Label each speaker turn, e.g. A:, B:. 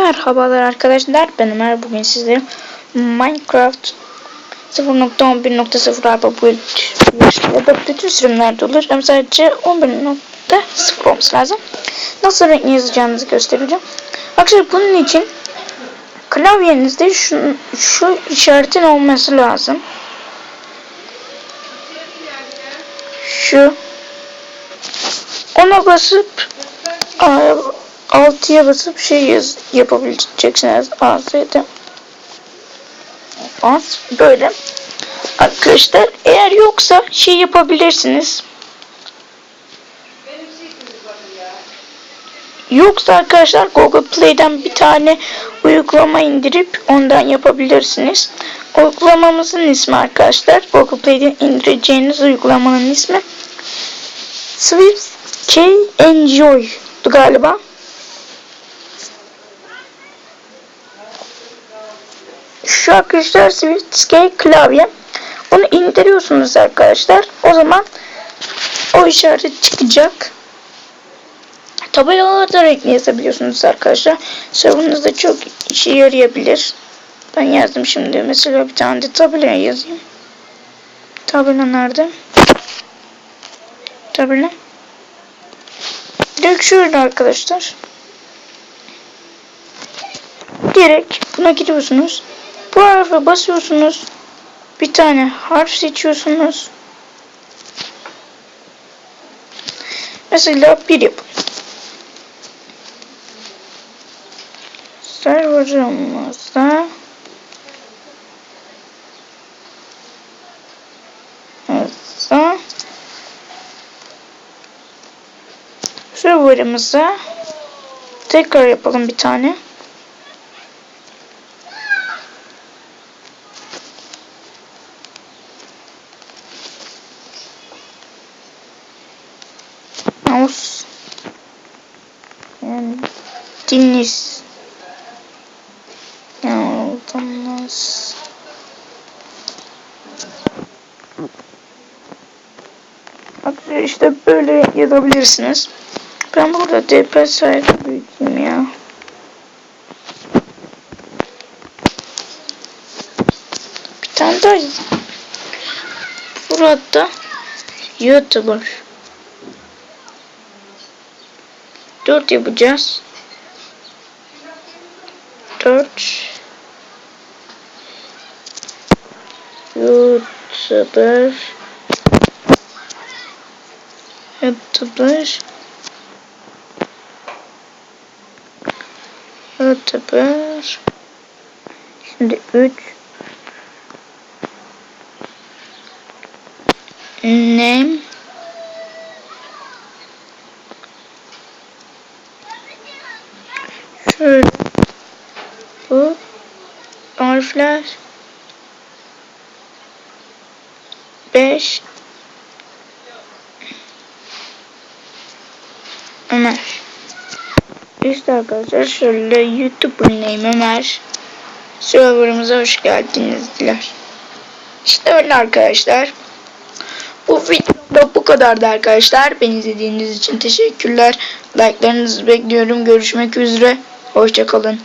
A: Merhabalar arkadaşlar ben Ömer. Bugün sizlere Minecraft 0.11.0 alfa bu bütün sürümlerde olur ama sadece 11.0 olması lazım. Nasıl renkli yazacağınızı göstereceğim. Arkadaşlar bunun için klavyenizde şu, şu işaretin olması lazım. Şu. Ona basıp aa, altıya basıp şey yaz, yapabileceksiniz. AZ'de. Az böyle. Arkadaşlar eğer yoksa şey yapabilirsiniz. Yoksa arkadaşlar Google Play'den bir tane uygulama indirip ondan yapabilirsiniz. Uygulamamızın ismi arkadaşlar. Google Play'den indireceğiniz uygulamanın ismi Swift K Enjoy galiba. Şu arkadaşlar SwiftScape klavye. Onu indiriyorsunuz arkadaşlar. O zaman o işaret çıkacak. Tabelalarda renkli yazabiliyorsunuz arkadaşlar. Serverınızda çok işe yarayabilir. Ben yazdım şimdi. Mesela bir tane de tabela yazayım. Tabela nerede? Tabela. Direkt şurada arkadaşlar. Direkt buna gidiyorsunuz. Bu harfe basıyorsunuz. Bir tane harf seçiyorsunuz. Mesela bir yapın. Serverımızda Mesela serverımıza tekrar yapalım bir tane. Deniz yaldınız Arkadaşlar işte böyle yazabilirsiniz. Ben burada DP sayfa büyüteyim ya. Bir tane daha burada YouTuber 4 yapacağız. 4 YouTuber YouTuber YouTuber Şimdi 3 Name harfler 5 Ömer İşte arkadaşlar şöyle YouTube name Ömer serverımıza hoş geldiniz diler. İşte öyle arkadaşlar. Bu video bu kadardı arkadaşlar. Beni izlediğiniz için teşekkürler. Like'larınızı bekliyorum. Görüşmek üzere. Hoşçakalın.